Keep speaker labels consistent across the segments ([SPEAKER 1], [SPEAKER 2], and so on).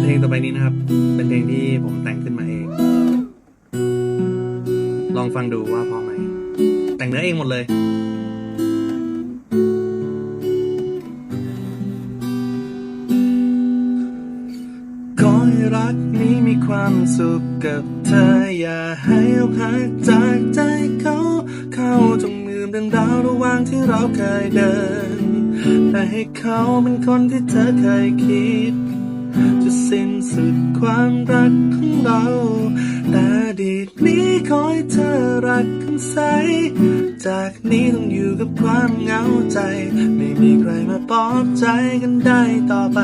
[SPEAKER 1] เพลงต่อไปนี้นะครับ เป็นเพลงที่ผมแต่งขึ้นมาเอง ลองฟังดูว่าพอไหม แต่งเนื้อเองหมดเลย ขอให้รักนี้มีความสุขกับเธอ อย่าให้อกหักจากใจเขา เข้าจงลืมเรื่องราวระหว่างที่เราเคยเดิน แต่ให้เขาเป็นคนที่เธอเคยคิด จะสิ้นสุดความรักของเรา แต่ดีตนี้ขอให้เธอรักกันใส จากนี้ต้องอยู่กับความเหงาใจ ไม่มีใครมาปลอบใจกันได้ต่อไป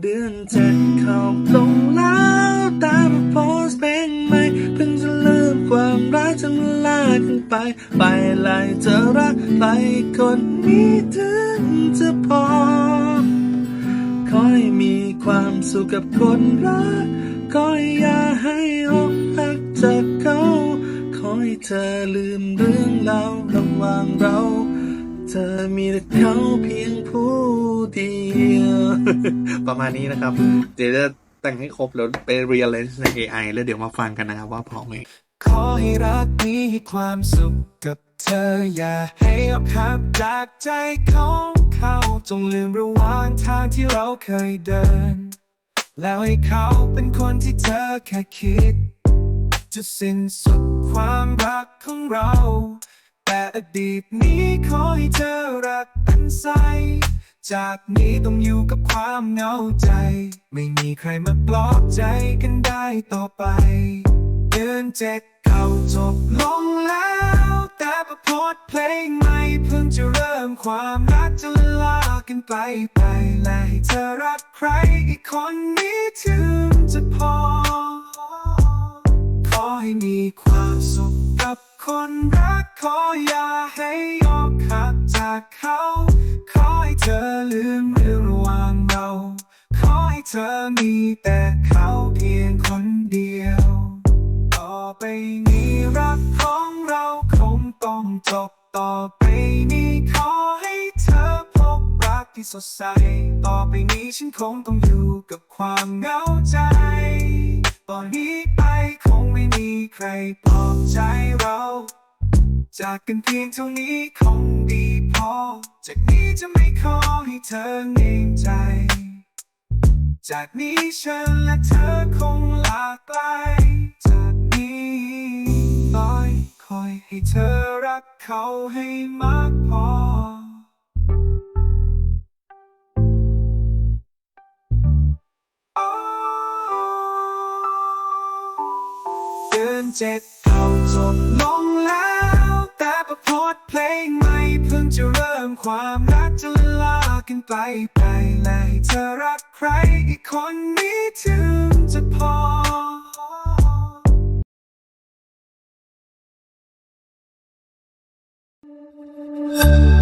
[SPEAKER 1] เดือนเจ็ดเข้าลงแล้วตามมาโพสเพลงใหม่เพิ่งจะลืมความรักจนลากันไป ไปไล่เธอรักใครคนนี้ถึง สุขกับคนรักขอให้อย่าให้อกหักจากเขาขอให้เธอลืมเรื่องราวระหว่างเรา เธอมีแต่เขาเพียงผู้เดียว ประมาณนี้นะครับ เดี๋ยวจะแต่งให้ครบแล้วไป rearrange ใน AI แล้วเดี๋ยวมาฟังกันนะครับว่าพอไหม
[SPEAKER 2] ขอให้รักนี้ให้ความสุขกับเธออย่าให้ออกหักจากใจของเขาจงลืมระหว่างทางที่เราเคยเดิน แล้วให้เขาเป็นคนที่เธอแค่คิด จะสิ้นสุดความรักของเรา แต่อดีตนี้ขอให้เธอรักกันใส จากนี้ต้องอยู่กับความเหงาใจ ไม่มีใครมาปลอบใจกันได้ต่อไป เดือนเจ็ดเขาจบลง โพสเพลงใหม่เพิ่งจะเริ่มความรักจะลากันไกลไปและให้เธอรักใครอีกคนนี้ถึงจะพอ ขอให้มีความสุขกับคนรักขออย่าให้ออกหักจากเขา ขอให้เธอลืมเรื่องระหว่างเรา ขอให้เธอมีแต่เขาเพียงคนเดียว ต่อไปนี้ ต่อไปนี้ขอให้เธอพบรักที่สดใส ต่อไปนี้ฉันคงต้องอยู่กับความเหงาใจ ตอนนี้ไปคงไม่มีใครปลอบใจเรา จากกันเพียงเท่านี้คงดีพอ จากนี้จะไม่ขอให้เธอเกรงใจ จากนี้ฉันและเธอคงลากไกลจาก ให้เธอรักเขาให้มากพอ เดือนเจ็ดเขาจบลงแล้ว แต่ประพสต์เพลงใหม่เพิ่งจะเริ่มความรักจะลากันไกลไปและให้เธอรักใครอีกคนนี้ถึง you